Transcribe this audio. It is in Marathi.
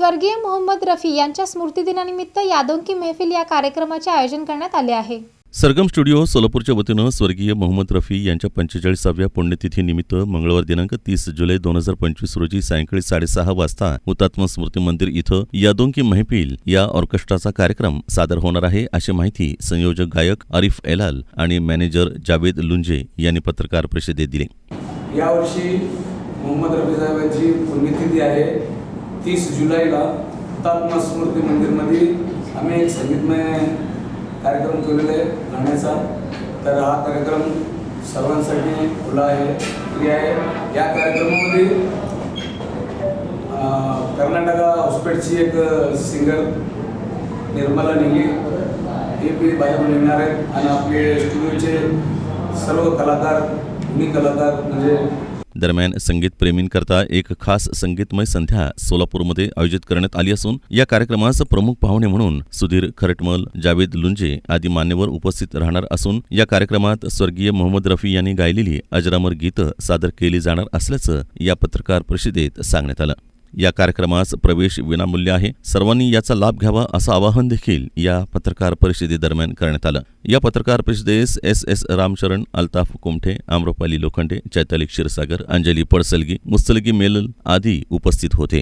स्वर्गीय मोहम्मद रफी यांच्या स्मृतिदिनानिमित्त यादोंकी मेहफिल या कार्यक्रमाचे आयोजन करण्यात आले आहे. सरगम स्टुडिओ सोलापूरच्या वतीनं स्वर्गीय मोहम्मद रफी यांच्या पंचेचाळीसाव्या पुण्यतिथीनिमित्त मंगळवार दिनांक तीस जुलै दोन हजार पंचवीस रोजी सायंकाळी साडेसहा वाजता हुतात्मा स्मृती मंदिर इथं यादोंकी महफिल या ऑर्केस्ट्राचा कार्यक्रम सादर होणार आहे अशी माहिती संयोजक गायक आरिफ एलाल आणि मॅनेजर जावेद लुंजे यांनी पत्रकार परिषदेत दिली. यावर्षी मोहम्मद रफी साहेबांची पुण्यतिथी आहे. तीस जुलैला हुतात्मा स्मृती मंदिरमध्ये आम्ही एक संगीतमय कार्यक्रम केलेला आहे गाण्याचा. तर हा कार्यक्रम सर्वांसाठी खुला आहे फ्री आहे. या कार्यक्रमामध्ये कर्नाटका हॉस्पिटलची एक सिंगर निर्मला निघली हे बी बाहेर येणार आहेत. आणि आपले स्टुडिओचे सर्व कलाकार जुनी कलाकार म्हणजे दरम्यान संगीत प्रेमींकरता एक खास संगीतमय संध्या सोलापूरमध्ये आयोजित करण्यात आली असून या कार्यक्रमास प्रमुख पाहुणे म्हणून सुधीर खरटमल जावेद लुंजे आदी मान्यवर उपस्थित राहणार असून या कार्यक्रमात स्वर्गीय मोहम्मद रफी यांनी गायलेली अजरामर गीतं सादर केली जाणार असल्याचं या पत्रकार परिषदेत सांगण्यात आलं. या कार्यक्रमास प्रवेश विनामूल्य आहे. सर्वांनी याचा लाभ घ्यावा असं आवाहन देखील या पत्रकार परिषदेदरम्यान करण्यात आलं. या पत्रकार परिषदेस एस एस रामचरण अल्ताफ कुमठे आम्रपाली लोखंडे चैताली क्षीरसागर अंजली पडसलगी मुस्तलगी मेलल आदी उपस्थित होते.